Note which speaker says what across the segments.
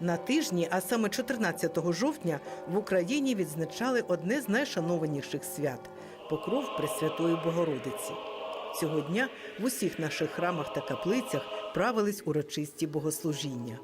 Speaker 1: На тижні, а саме 14 жовтня, в Україні відзначали одне з найшанованіших свят покров Пресвятої Богородиці. Цього дня в усіх наших храмах та каплицях правились урочисті богослужіння.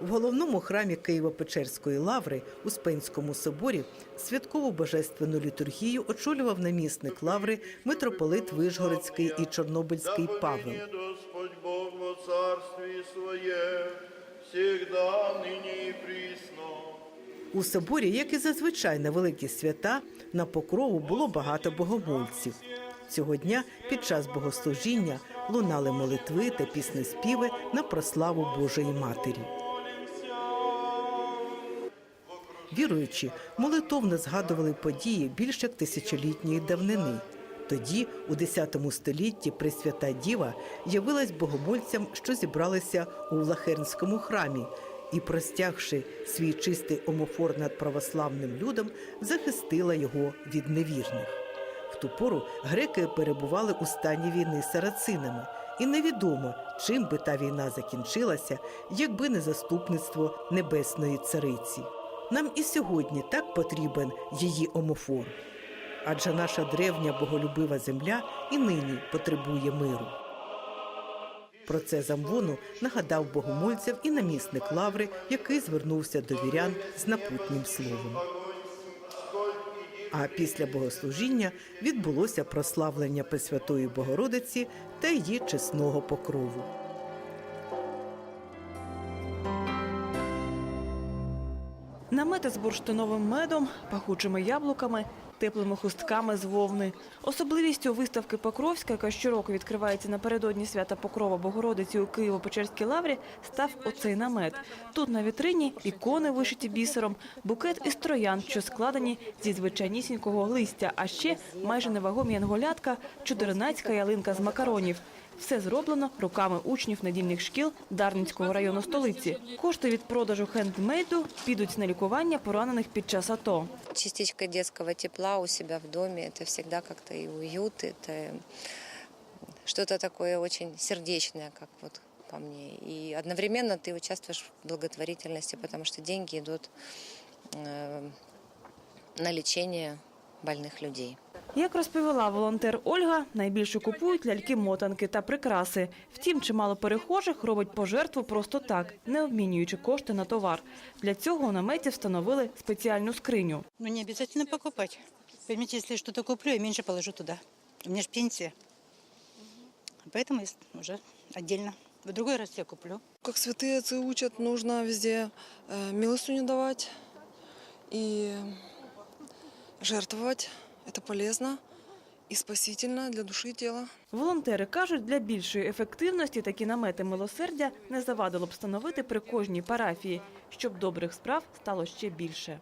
Speaker 1: В головному храмі Києво-Печерської лаври у Спенському соборі святкову божественну літургію очолював намісник лаври митрополит Вишгородський і Чорнобильський Павел.
Speaker 2: Господь Бог во царстве Своем, всегда, ныне и присно.
Speaker 1: У соборі, як і зазвичай на великі свята, на покрову було багато богомольців. Цього дня під час богослужіння лунали молитви та піснеспіви на прославу Божої Матері. Віруючі молитовно згадували події більш як тисячолітньої давнини. Тоді, у X столітті, Пресвята Діва явилась богомольцям, що зібралися у Влахернському храмі, і, простягши свій чистий омофор над православним людом, захистила його від невірних. В ту пору греки перебували у стані війни сарацинами, і невідомо, чим би та війна закінчилася, якби не заступництво небесної цариці. Нам і сьогодні так потрібен її омофор. Адже наша древня боголюбива земля і нині потребує миру. Про це замвону нагадав богомольцям і намісник лаври, який звернувся до вірян з напутнім словом. А після богослужіння відбулося прославлення Пресвятої Богородиці та її чесного покрову.
Speaker 3: Намети з бурштиновим медом, пахучими яблуками, теплими хустками з вовни. Особливістю виставки Покровська, яка щороку відкривається напередодні свята Покрова Богородиці у Києво-Печерській лаврі, став оцей намет. Тут на вітрині ікони вишиті бісером, букет із троян, що складені зі звичайнісінького листя, а ще майже невагомі янголятка, чудернацька ялинка з макаронів. Все зроблено руками учнів недільних шкіл Дарницького району столиці. Кошти від продажу хендмейду підуть на лікування поранених під час АТО.
Speaker 4: частичка детского тепла у себя в доме. Это всегда как-то и уют, это что-то такое очень сердечное, как вот по мне. И одновременно ты участвуешь в благотворительности, потому что деньги идут э, на лечение больных людей.
Speaker 3: Як розповіла волонтер Ольга, найбільше купують ляльки-мотанки та прикраси. Втім, чимало перехожих робить пожертву просто так, не обмінюючи кошти на товар. Для цього у наметі встановили спеціальну скриню.
Speaker 5: Ну, не обязательно покупать. Поймите, если я что-то куплю, я меньше положу туда. У меня же пенсия. Поэтому я с- уже отдельно. В другой раз я куплю.
Speaker 6: Как святые отцы учат, нужно везде э, милостыню давать и жертвовать. це полезно І спасительно для душі і тіла.
Speaker 3: Волонтери кажуть, для більшої ефективності такі намети милосердя не завадило б встановити при кожній парафії, щоб добрих справ стало ще більше.